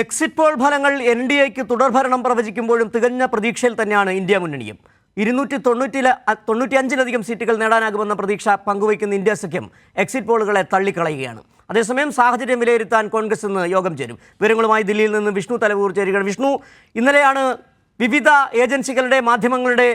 Exit poll ഫലങ്ങൾ N D എക്ക് തുടർഭരണം പ്രവചിക്കുമ്പോഴും തികഞ്ഞ പ്രതീക്ഷയിൽ തന്നെയാണ് ഇന്ത്യ മുന്നണിയും. ഇരുന്നൂറ്റി തൊണ്ണൂറ്റില തൊണ്ണൂറ്റിയഞ്ചിലധികം സീറ്റുകൾ നേടാനാകുമെന്ന പ്രതീക്ഷ പങ്കുവയ്ക്കുന്ന ഇന്ത്യ സഖ്യം എക്സിറ്റ് പോളുകളെ തള്ളിക്കളയുകയാണ്. അതേസമയം സാഹചര്യം വിലയിരുത്താൻ കോൺഗ്രസ് ഇന്ന് യോഗം ചേരും. വിവരങ്ങളുമായി ദില്ലിയിൽ നിന്ന് വിഷ്ണു തലവൂർ ചേരുകയാണ്. വിഷ്ണു ഇന്നലെയാണ് വിവിധ ഏജൻസികളുടെ മാധ്യമങ്ങളുടെ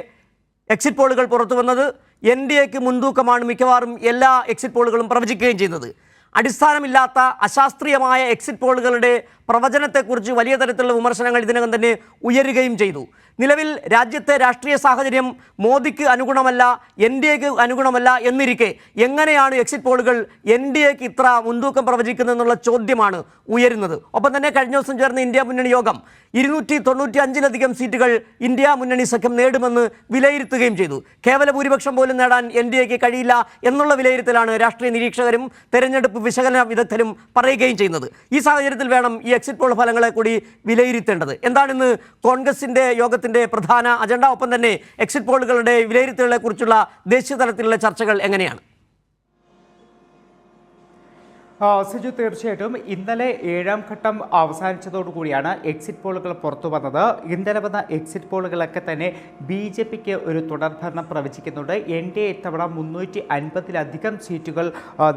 എക്സിറ്റ് പോളുകൾ പുറത്തു വന്നത് എൻ ഡി എക്ക് മുൻതൂക്കമാണ് മിക്കവാറും എല്ലാ എക്സിറ്റ് പോളുകളും പ്രവചിക്കുകയും ചെയ്യുന്നത്. അടിസ്ഥാനമില്ലാത്ത അശാസ്ത്രീയമായ എക്സിറ്റ് പോളുകളുടെ പ്രവചനത്തെക്കുറിച്ച് വലിയ തരത്തിലുള്ള വിമർശനങ്ങൾ ഇതിനകം തന്നെ ഉയരുകയും ചെയ്തു. നിലവിൽ രാജ്യത്തെ രാഷ്ട്രീയ സാഹചര്യം മോദിക്ക് അനുഗുണമല്ല എൻ ഡി എക്ക് അനുഗുണമല്ല എന്നിരിക്കെ എങ്ങനെയാണ് എക്സിറ്റ് പോളുകൾ എൻ ഡി എക്ക് ഇത്ര മുൻതൂക്കം പ്രവചിക്കുന്നതെന്നുള്ള ചോദ്യമാണ് ഉയരുന്നത്. ഒപ്പം തന്നെ കഴിഞ്ഞ ദിവസം ചേർന്ന ഇന്ത്യ മുന്നണി യോഗം ഇരുന്നൂറ്റി തൊണ്ണൂറ്റി അഞ്ചിലധികം സീറ്റുകൾ ഇന്ത്യ മുന്നണി സഖ്യം നേടുമെന്ന് വിലയിരുത്തുകയും ചെയ്തു. കേവല ഭൂരിപക്ഷം പോലും നേടാൻ എൻ ഡി എക്ക് കഴിയില്ല എന്നുള്ള വിലയിരുത്തലാണ് രാഷ്ട്രീയ നിരീക്ഷകരും തെരഞ്ഞെടുപ്പ് വിശകലന വിദഗ്ധരും പറയുകയും ചെയ്യുന്നത്. ഈ സാഹചര്യത്തിൽ വേണം ഈ എക്സിറ്റ് പോൾ ഫലങ്ങളെ കൂടി വിലയിരുത്തേണ്ടത്. എന്താണിന്ന് കോൺഗ്രസിന്റെ യോഗത്തിന്റെ പ്രധാന അജണ്ട? ഒപ്പം തന്നെ എക്സിറ്റ് പോളുകളുടെ വിലയിരുത്തലുകളെ കുറിച്ചുള്ള ദേശീയ തലത്തിലുള്ള ചർച്ചകൾ എങ്ങനെയാണ്? സിജു തീർച്ചയായിട്ടും. ഇന്നലെ ഏഴാം ഘട്ടം അവസാനിച്ചതോടുകൂടിയാണ് എക്സിറ്റ് പോളുകൾ പുറത്തു വന്നത്. ഇന്നലെ വന്ന എക്സിറ്റ് പോളുകളൊക്കെ തന്നെ ബി ജെ പിക്ക് ഒരു തുടർഭരണം പ്രവചിക്കുന്നുണ്ട്. എൻ ഡി എ ഇത്തവണ മുന്നൂറ്റി അൻപതിലധികം സീറ്റുകൾ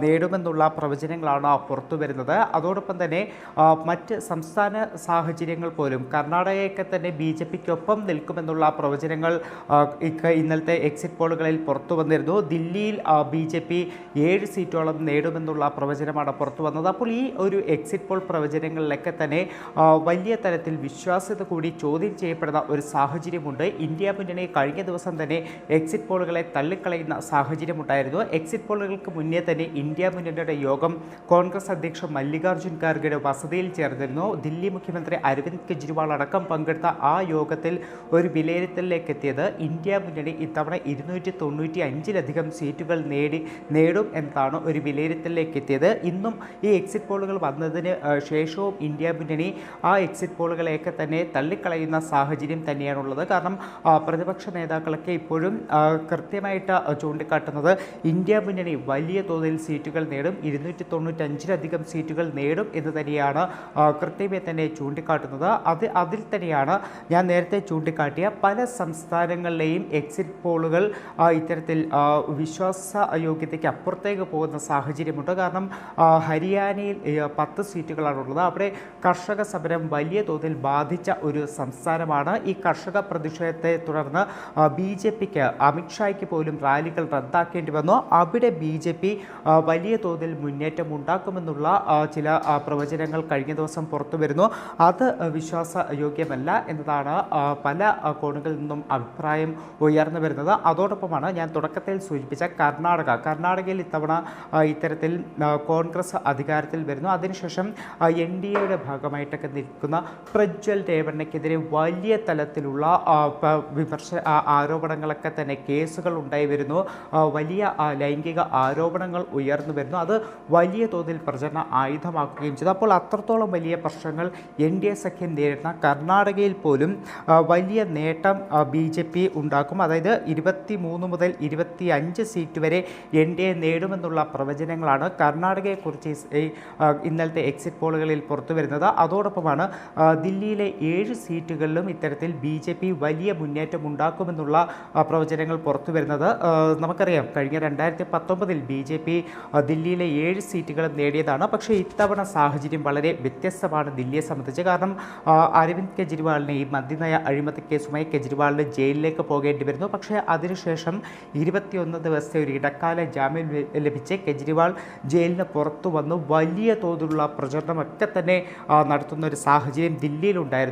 നേടുമെന്നുള്ള പ്രവചനങ്ങളാണ് പുറത്തു വരുന്നത്. അതോടൊപ്പം തന്നെ മറ്റ് സംസ്ഥാന സാഹചര്യങ്ങൾ പോലും കർണാടകയൊക്കെ തന്നെ ബി ജെ പിക്കൊപ്പം നിൽക്കുമെന്നുള്ള പ്രവചനങ്ങൾ ഇന്നലത്തെ എക്സിറ്റ് പോളുകളിൽ പുറത്തു വന്നിരുന്നു. ദില്ലിയിൽ ബി ജെ പി ഏഴ് സീറ്റോളം നേടുമെന്നുള്ള പ്രവചനമാണ് പുറത്തു വന്നത്. അപ്പോൾ ഈ ഒരു എക്സിറ്റ് പോൾ പ്രവചനങ്ങളിലൊക്കെ തന്നെ വലിയ തരത്തിൽ വിശ്വാസ്യത കൂടി ചോദ്യം ചെയ്യപ്പെടുന്ന ഒരു സാഹചര്യമുണ്ട്. ഇന്ത്യ മുന്നണി കഴിഞ്ഞ ദിവസം തന്നെ എക്സിറ്റ് പോളുകളെ തള്ളിക്കളയുന്ന സാഹചര്യമുണ്ടായിരുന്നു എക്സിറ്റ് പോളുകൾക്ക് മുന്നേ തന്നെ ഇന്ത്യ മുന്നണിയുടെ യോഗം കോൺഗ്രസ് അധ്യക്ഷൻ മല്ലികാർജുൻ ഖാർഗെയുടെ വസതിയിൽ ചേർന്നിരുന്നു. ദില്ലി മുഖ്യമന്ത്രി അരവിന്ദ് കെജ്രിവാൾ അടക്കം പങ്കെടുത്ത ആ യോഗത്തിൽ ഒരു വിലയിരുത്തലിലേക്ക് എത്തിയത്. ഇന്ത്യ മുന്നണി ഇത്തവണ ഇരുന്നൂറ്റി തൊണ്ണൂറ്റി അഞ്ചിലധികം സീറ്റുകൾ നേടി നേടും എന്നതാണ് ഒരു വിലയിരുത്തലിലേക്ക് എത്തിയത്. ഇന്നും ഈ എക്സിറ്റ് പോളുകൾ വന്നതിന് ശേഷവും ഇന്ത്യ മുന്നണി ആ എക്സിറ്റ് പോളുകളെയൊക്കെ തന്നെ തള്ളിക്കളയുന്ന സാഹചര്യം തന്നെയാണുള്ളത്. കാരണം പ്രതിപക്ഷ നേതാക്കളൊക്കെ ഇപ്പോഴും കൃത്യമായിട്ട് ചൂണ്ടിക്കാട്ടുന്നത് ഇന്ത്യ മുന്നണി വലിയ തോതിൽ സീറ്റുകൾ നേടും ഇരുന്നൂറ്റി തൊണ്ണൂറ്റഞ്ചിലധികം സീറ്റുകൾ നേടും എന്ന് തന്നെയാണ് കൃത്യമായി തന്നെ ചൂണ്ടിക്കാട്ടുന്നത്. അത് അതിൽ തന്നെയാണ് ഞാൻ നേരത്തെ ചൂണ്ടിക്കാട്ടിയ പല സംസ്ഥാനങ്ങളിലെയും എക്സിറ്റ് പോളുകൾ ഇത്തരത്തിൽ വിശ്വാസ യോഗ്യതയ്ക്ക് അപ്പുറത്തേക്ക് പോകുന്ന സാഹചര്യമുണ്ട്. കാരണം ഹരിയാനയിൽ പത്ത് സീറ്റുകളാണുള്ളത് അവിടെ കർഷക സമരം വലിയ തോതിൽ ബാധിച്ച ഒരു സംസ്ഥാനമാണ്. ഈ കർഷക പ്രതിഷേധത്തെ തുടർന്ന് ബി ജെ പിക്ക് അമിത്ഷായ്ക്ക് പോലും റാലികൾ റദ്ദാക്കേണ്ടി വന്നു. അവിടെ ബി ജെ പി വലിയ തോതിൽ മുന്നേറ്റം ഉണ്ടാക്കുമെന്നുള്ള ചില പ്രവചനങ്ങൾ കഴിഞ്ഞ ദിവസം പുറത്തു വരുന്നു. അത് വിശ്വാസ യോഗ്യമല്ല എന്നതാണ് പല കോണുകളിൽ നിന്നും അഭിപ്രായം ഉയർന്നു വരുന്നത്. അതോടൊപ്പമാണ് ഞാൻ തുടക്കത്തിൽ സൂചിപ്പിച്ച കർണാടക. കർണാടകയിൽ ഇത്തവണ ഇത്തരത്തിൽ ആ, കോൺഗ്രസ് അധികാരത്തിൽ വരുന്നു. അതിനുശേഷം എൻ ഡി എയുടെ ഭാഗമായിട്ടൊക്കെ നിൽക്കുന്ന പ്രജ്വൽ രേവണ്ണയ്ക്കെതിരെ വലിയ തലത്തിലുള്ള വിമർശ ആരോപണങ്ങളൊക്കെ തന്നെ കേസുകൾ ഉണ്ടായി വരുന്നു. വലിയ ലൈംഗിക ആരോപണങ്ങൾ ഉയർന്നു വരുന്നു. അത് വലിയ തോതിൽ പ്രചരണ ആയുധമാക്കുകയും ചെയ്തു. അപ്പോൾ അത്രത്തോളം വലിയ പ്രശ്നങ്ങൾ എൻ ഡി എ സഖ്യം നേരിടുന്ന കർണാടകയിൽ പോലും വലിയ നേട്ടം ബി ജെ പി ഉണ്ടാക്കും. അതായത് ഇരുപത്തി മൂന്ന് മുതൽ ഇരുപത്തി അഞ്ച് സീറ്റ് വരെ എൻ ഡി എ നേടുമെന്നുള്ള പ്രവചനങ്ങളാണ് കർണാടകയെക്കുറിച്ച് ഈ ഈ, ഇന്നലത്തെ എക്സിറ്റ് പോളുകളിൽ പുറത്തു വരുന്നത്. അതോടൊപ്പമാണ് ദില്ലിയിലെ ഏഴ് സീറ്റുകളിലും ഇത്തരത്തിൽ ബി ജെ പി വലിയ മുന്നേറ്റം ഉണ്ടാക്കുമെന്നുള്ള പ്രവചനങ്ങൾ പുറത്തു വരുന്നത്. നമുക്കറിയാം കഴിഞ്ഞ രണ്ടായിരത്തി പത്തൊമ്പതിൽ ബി ജെ പി ദില്ലിയിലെ ഏഴ് സീറ്റുകളും നേടിയതാണ്. പക്ഷേ ഇത്തവണ സാഹചര്യം വളരെ വ്യത്യസ്തമാണ് ദില്ലിയെ സംബന്ധിച്ച്. കാരണം അരവിന്ദ് കെജ്രിവാളിനെ ഈ മദ്യനയ അഴിമതി കേസുമായി കെജ്രിവാളിന് ജയിലിലേക്ക് പോകേണ്ടി വരുന്നു. പക്ഷേ അതിനുശേഷം ഇരുപത്തിയൊന്ന് ദിവസത്തെ ഒരു ഇടക്കാല ജാമ്യം ലഭി- ലഭിച്ച് കെജ്രിവാൾ ജയിലിന് പുറത്തു വന്നു വലിയ തോതിലുള്ള പ്രചരണമൊക്കെ തന്നെ നടത്തുന്ന ഒരു സാഹചര്യം ദില്ലിയിലുണ്ടായിരുന്നു.